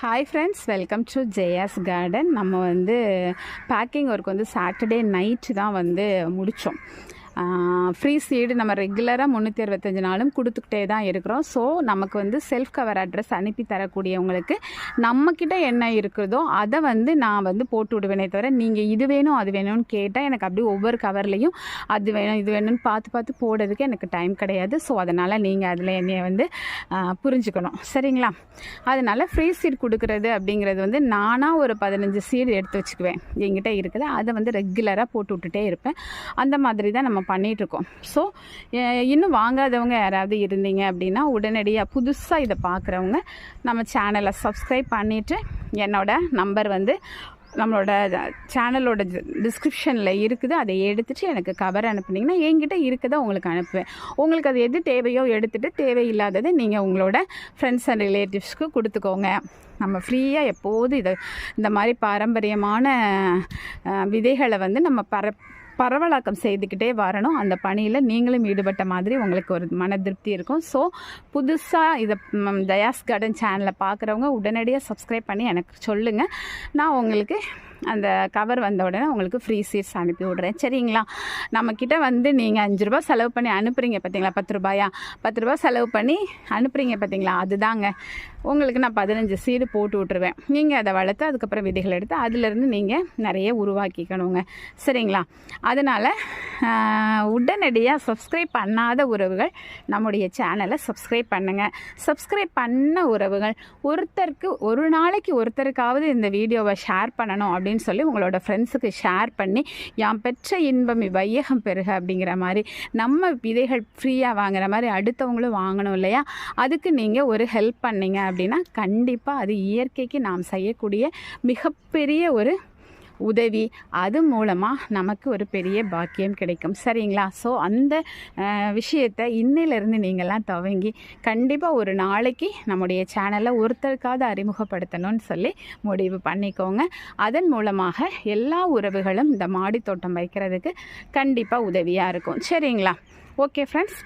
Hi friends welcome to Jaya's garden நம்ம வந்து packing work வந்து சாட்டர்டே நைட்டு தான் வந்து முடித்தோம் ஃப்ரீ சீடு நம்ம ரெகுலராக முந்நூற்றி அறுபத்தஞ்சு நாளும் கொடுத்துக்கிட்டே தான் இருக்கிறோம். ஸோ நமக்கு வந்து செல்ஃப் கவர் அட்ரஸ் அனுப்பி தரக்கூடியவங்களுக்கு நம்மக்கிட்ட என்ன இருக்குதோ அதை வந்து நான் வந்து போட்டு விடுவேனே தவிர நீங்கள் இது வேணும் அது வேணும்னு கேட்டால் எனக்கு அப்படியே ஒவ்வொரு கவர்லேயும் அது வேணும் இது வேணும்னு பார்த்து பார்த்து போடுறதுக்கு எனக்கு டைம் கிடையாது. ஸோ அதனால் நீங்கள் அதில் என்னைய வந்து புரிஞ்சுக்கணும். சரிங்களா? அதனால் ஃப்ரீ சீட் கொடுக்குறது அப்படிங்கிறது வந்து நானாக ஒரு பதினஞ்சு சீடு எடுத்து வச்சுக்குவேன். என்கிட்ட இருக்குது. அதை வந்து ரெகுலராக போட்டு விட்டுட்டே இருப்பேன். அந்த மாதிரி தான் நம்ம பண்ணிகிட்ருக்கோம் ஸோ இன்னும் வாங்காதவங்க யாராவது இருந்தீங்க அப்படின்னா உடனடியாக புதுசாக இதை பார்க்குறவங்க நம்ம சேனலை சப்ஸ்கிரைப் பண்ணிவிட்டு என்னோட நம்பர் வந்து நம்மளோட சேனலோட டிஸ்கிரிப்ஷனில் இருக்குது. அதை எடுத்துகிட்டு எனக்கு கவர் அனுப்புனீங்கன்னா என்கிட்ட இருக்கதை உங்களுக்கு அனுப்புவேன். உங்களுக்கு அது எது தேவையோ எடுத்துகிட்டு தேவையில்லாததை நீங்கள் உங்களோட ஃப்ரெண்ட்ஸ் அண்ட் ரிலேட்டிவ்ஸ்க்கு கொடுத்துக்கோங்க. நம்ம ஃப்ரீயாக எப்போதும் இதை இந்த மாதிரி பாரம்பரியமான விதைகளை வந்து நம்ம பர பரவலாக்கம் செய்துக்கிட்டே வரணும். அந்த பணியில் நீங்களும் ஈடுபட்ட மாதிரி உங்களுக்கு ஒரு மன திருப்தி இருக்கும். ஸோ புதுசாக இதை தயாஸ் கார்டன் சேனலை பார்க்குறவங்க உடனடியாக சப்ஸ்கிரைப் பண்ணி எனக்கு சொல்லுங்கள் நான் உங்களுக்கு அந்த கவர் வந்த உடனே உங்களுக்கு ஃப்ரீ சீட்ஸ் அனுப்பி விட்றேன். சரிங்களா? நம்மக்கிட்ட வந்து நீங்கள் அஞ்சு ரூபா செலவு பண்ணி அனுப்புகிறீங்க பார்த்தீங்களா பத்து ரூபாயா? பத்து ரூபா செலவு பண்ணி அனுப்புகிறீங்க பார்த்தீங்களா அதுதாங்க. உங்களுக்கு நான் பதினஞ்சு சீடு போட்டு விட்ருவேன் நீங்கள் அதை வளர்த்து அதுக்கப்புறம் விதைகள் எடுத்து அதுலேருந்து நீங்கள் நிறைய உருவாக்கிக்கணுங்க. சரிங்களா? அதனால் உடனடியாக சப்ஸ்கிரைப் பண்ணாத உறவுகள் நம்முடைய சேனலை சப்ஸ்கிரைப் பண்ணுங்கள் சப்ஸ்கிரைப் பண்ண உறவுகள் ஒருத்தருக்கு ஒரு நாளைக்கு ஒருத்தருக்காவது இந்த வீடியோவை ஷேர் பண்ணணும் அப்படின்னு சொல்லி உங்களோட ஃப்ரெண்ட்ஸுக்கு ஷேர் பண்ணி யாம் பெற்ற இன்பம் வையகம் பெருக அப்படிங்கிற மாதிரி நம்ம விதைகள் ஃப்ரீயாக வாங்குற மாதிரி அடுத்தவங்களும் வாங்கணும் இல்லையா? அதுக்கு நீங்கள் ஒரு ஹெல்ப் பண்ணீங்க அப்படின்னா கண்டிப்பாக அது இயற்கைக்கு நாம் செய்யக்கூடிய மிகப்பெரிய ஒரு உதவி. அது மூலமாக நமக்கு ஒரு பெரிய பாக்கியம் கிடைக்கும். சரிங்களா? ஸோ அந்த விஷயத்தை இன்னிலிருந்து நீங்கள்லாம் துவங்கி கண்டிப்பாக ஒரு நாளைக்கு நம்முடைய சேனலை ஒருத்தருக்காவது அறிமுகப்படுத்தணும்னு சொல்லி முடிவு பண்ணிக்கோங்க. அதன் மூலமாக எல்லா உறவுகளும் இந்த மாடி தோட்டம் வைக்கிறதுக்கு கண்டிப்பாக உதவியாக இருக்கும். சரிங்களா? Okay friends